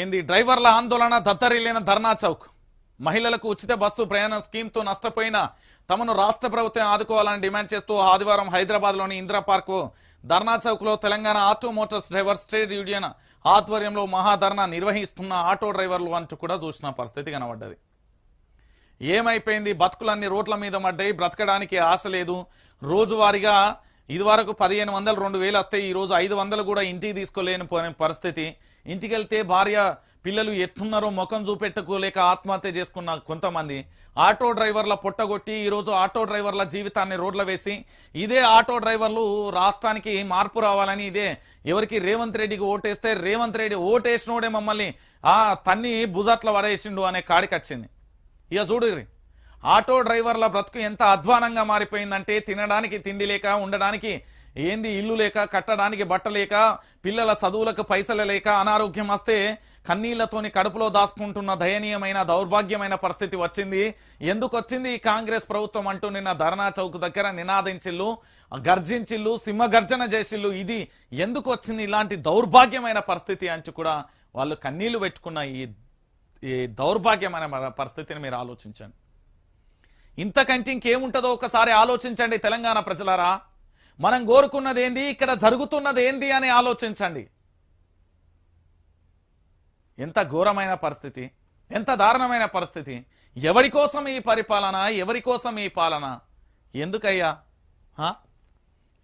ఏంది? డ్రైవర్ల ఆందోళన దత్తరిల్లిన ధర్నా చౌక్. మహిళలకు ఉచిత బస్సు ప్రయాణ స్కీమ్తో నష్టపోయిన తమను రాష్ట్ర ప్రభుత్వం ఆదుకోవాలని డిమాండ్ చేస్తూ ఆదివారం హైదరాబాద్లోని Indira park Dharna చౌక్లో Telangana auto motors drivers trade union ఆధ్వర్యంలో మహాధర్నా నిర్వహిస్తున్న ఆటో డ్రైవర్లు అంటూ కూడా చూసిన పరిస్థితి కనబడ్డది. ఏమైపోయింది? బతుకులన్నీ రోడ్ల మీద పడ్డాయి బ్రతకడానికి ఆశ లేదు. రోజువారీగా ఇదివరకు పదిహేను వందలు రెండు వేలు వస్తాయి ఈరోజు ఐదు వందలు కూడా ఇంటికి తీసుకోలేని పోయిన పరిస్థితి. ఇంటికి వెళ్తే భార్య పిల్లలు ఎట్లున్నారో ముఖం చూపెట్టుకోలేక ఆత్మహత్య చేసుకున్న కొంతమంది. ఆటో డ్రైవర్ల పొట్టగొట్టి ఈరోజు ఆటో డ్రైవర్ల జీవితాన్ని రోడ్ల వేసి ఇదే ఆటో డ్రైవర్లు రాష్ట్రానికి మార్పు రావాలని ఇదే ఎవరికి రేవంత్ రెడ్డికి ఓటేస్తే రేవంత్ రెడ్డి ఓటేసినోడే మమ్మల్ని ఆ తన్ని భుజాట్ల పడేసిండు అనే కాడికి వచ్చింది. ఇక చూడు ఆటో డ్రైవర్ల బ్రతుకు ఎంత అధ్వానంగా మారిపోయిందంటే తినడానికి తిండి లేక ఉండడానికి ఏంది ఇల్లు లేక కట్టడానికి బట్ట లేక పిల్లల చదువులకు పైసలు లేక అనారోగ్యం వస్తే కన్నీళ్ళతోని కడుపులో దాచుకుంటున్న దయనీయమైన దౌర్భాగ్యమైన పరిస్థితి వచ్చింది. ఎందుకు వచ్చింది? ఈ కాంగ్రెస్ ప్రభుత్వం అంటూ నిన్న ధర్నా చౌక్ దగ్గర నినాదించిల్లు గర్జించిల్లు సింహ గర్జన చేసిల్లు. ఇది ఎందుకు వచ్చింది? ఇలాంటి దౌర్భాగ్యమైన పరిస్థితి అంటూ కూడా వాళ్ళు కన్నీళ్ళు పెట్టుకున్న ఈ ఈ దౌర్భాగ్యమైన మన పరిస్థితిని మీరు ఆలోచించండి. ఇంతకంటే ఇంకేముంటుందో ఒకసారి ఆలోచించండి తెలంగాణ ప్రజలారా. మనం కోరుకున్నది ఏంది ఇక్కడ జరుగుతున్నది ఏంది అని ఆలోచించండి. ఎంత ఘోరమైన పరిస్థితి ఎంత దారుణమైన పరిస్థితి. ఎవరి కోసం ఈ పరిపాలన ఎవరి కోసం ఈ పాలన? ఎందుకయ్యా?